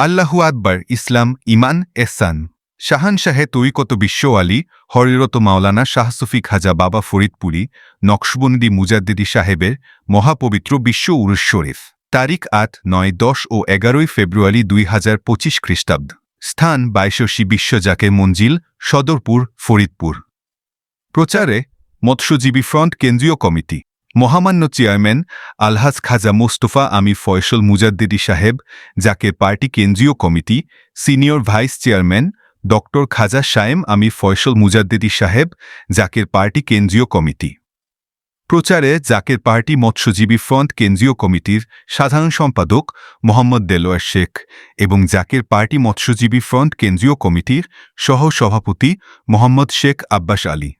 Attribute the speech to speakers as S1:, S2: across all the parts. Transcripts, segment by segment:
S1: আল্লাহু আকবর, ইসলাম ইমান এহসান। শাহানশাহে তৈকত বিশ্ব আলী, হরিরত মাওলানা শাহ সুফি খাজা বাবা ফরিদপুরি, নকশবন্দি মুজাদ্দিদি সাহেবের মহাপবিত্র বিশ্ব উরুস শরীফ। তারিখ আট, নয়, দশ ও এগারোই ফেব্রুয়ারি দুই হাজার পঁচিশ খ্রিস্টাব্দ। স্থান বাইশসী বিশ্বজাকে মঞ্জিল, সদরপুর, ফরিদপুর। প্রচারে মৎস্যজীবী ফ্রন্ট কেন্দ্রীয় কমিটি। মহামান্য চেয়ারম্যান আলহাজ খাজা মোস্তফা আমি ফয়সল মুজাদ্দিদি সাহেব, যাকে পার্টি কেন্দ্রীয় committee, senior vice chairman doctor Khaja Sayem Ami Faisal Mujaddidi সাহেব জাকের পার্টি কেন্দ্রীয় কমিটি। প্রচারে জাকের পার্টি মৎস্যজীবী ফ্রন্ট কেন্দ্রীয় কমিটির সাধারণ সম্পাদক মোহাম্মদ দেলোয়ার শেখ এবং জাকের পার্টি মৎস্যজীবী ফ্রন্ট কেন্দ্রীয় কমিটির সহ সভাপতি মোহাম্মদ শেখ আব্বাস আলী।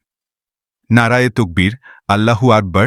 S1: নারায়ে তকবীর, আল্লাহু আকবর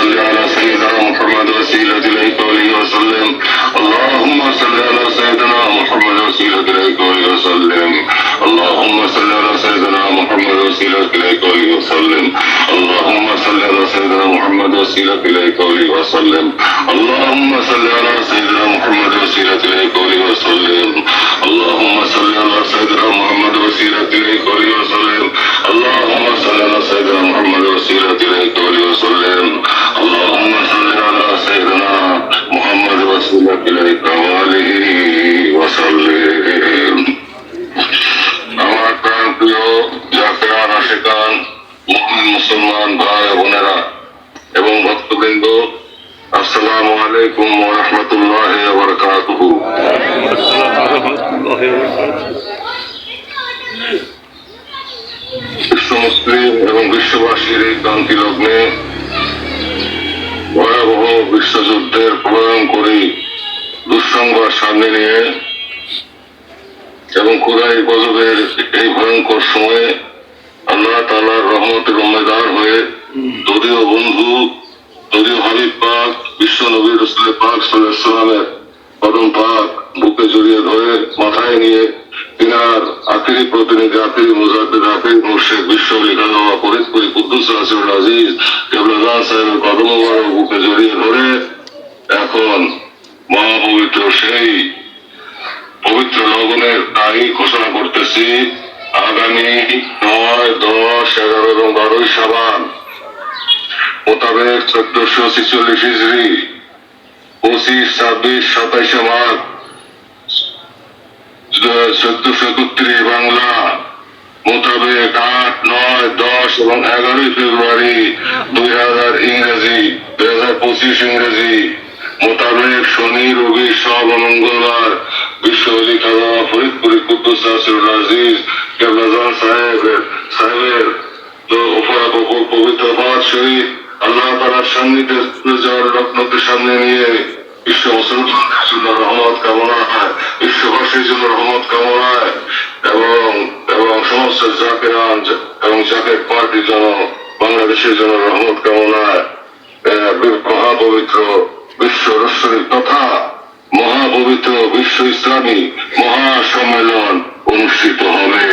S2: وسيلة إليك ولي وسلم اللهم صل على سيدنا محمد وسيلة إليك ولي وسلم আলাইকুম ওয়া রাহমাতুল্লাহি ওয়া বারাকাতুহু বিশ্ব এবং বিশ্ববাসীর এই ক্রান্তি লগ্নে ভয়াবহ বিশ্বযুদ্ধের প্রলয়ঙ্করী দুঃসংবাদ সামনে নিয়ে এবং খুদাই গজবের এই ভয়ঙ্কর সময়ে আল্লাহ তালার রহমতের উম্মেদার হয়ে যদিও বন্ধু যদিও হাবিব পাক, বিশ্ব নবী রসুল পাক সাল্লামের কদম পাক, বুকে জড়িয়ে ধরে মাথায় নিয়ে তিনার আখিরি প্রতিনিধি, আখিরি মুজাদ্দিদ, আখিরি মুর্শেদ বিশ্ব লিখানো ফরিদপুরি কুদ্দুস রাসুল আজিজ কেবলাদান সাহেবের কদম বুকে জড়িয়ে ধরে এখন মহাপবিত্র সেই পবিত্র লগনের তারিখ ঘোষণা করতেছি, আগামী নয়, দশ, এগারো এবং বারোই সাবান মোতাবেক চোদ্দশো ছিচল্লিশ ইসরি পঁচিশ, ছাব্বিশ, সাতাইশে মার্চ চোদ্দশো একত্রিশ বাংলা মোতাবেক আট, নয়, দশ এবং এগারোই ফেব্রুয়ারি দুই হাজার ইংরেজি, দুই হাজার পঁচিশ ইংরেজি মোতাবেক শনি, রবি, সব মঙ্গলবার বিশ্ব অলি ফরিদপুরি কুদ্দুস নাসিরুল আজিজ, কেবলাজান সাহেবের সাহেবের পবিত্র পাঁচ শহীদ আল্লাহ তালার সান্নিধ্যে যাওয়ার রত্নকে সামনে নিয়ে জন্য রহমত বিশ্ব মহাপবিত্র বিশ্ব ইসলামী মহাসম্মেলন অনুষ্ঠিত হবে।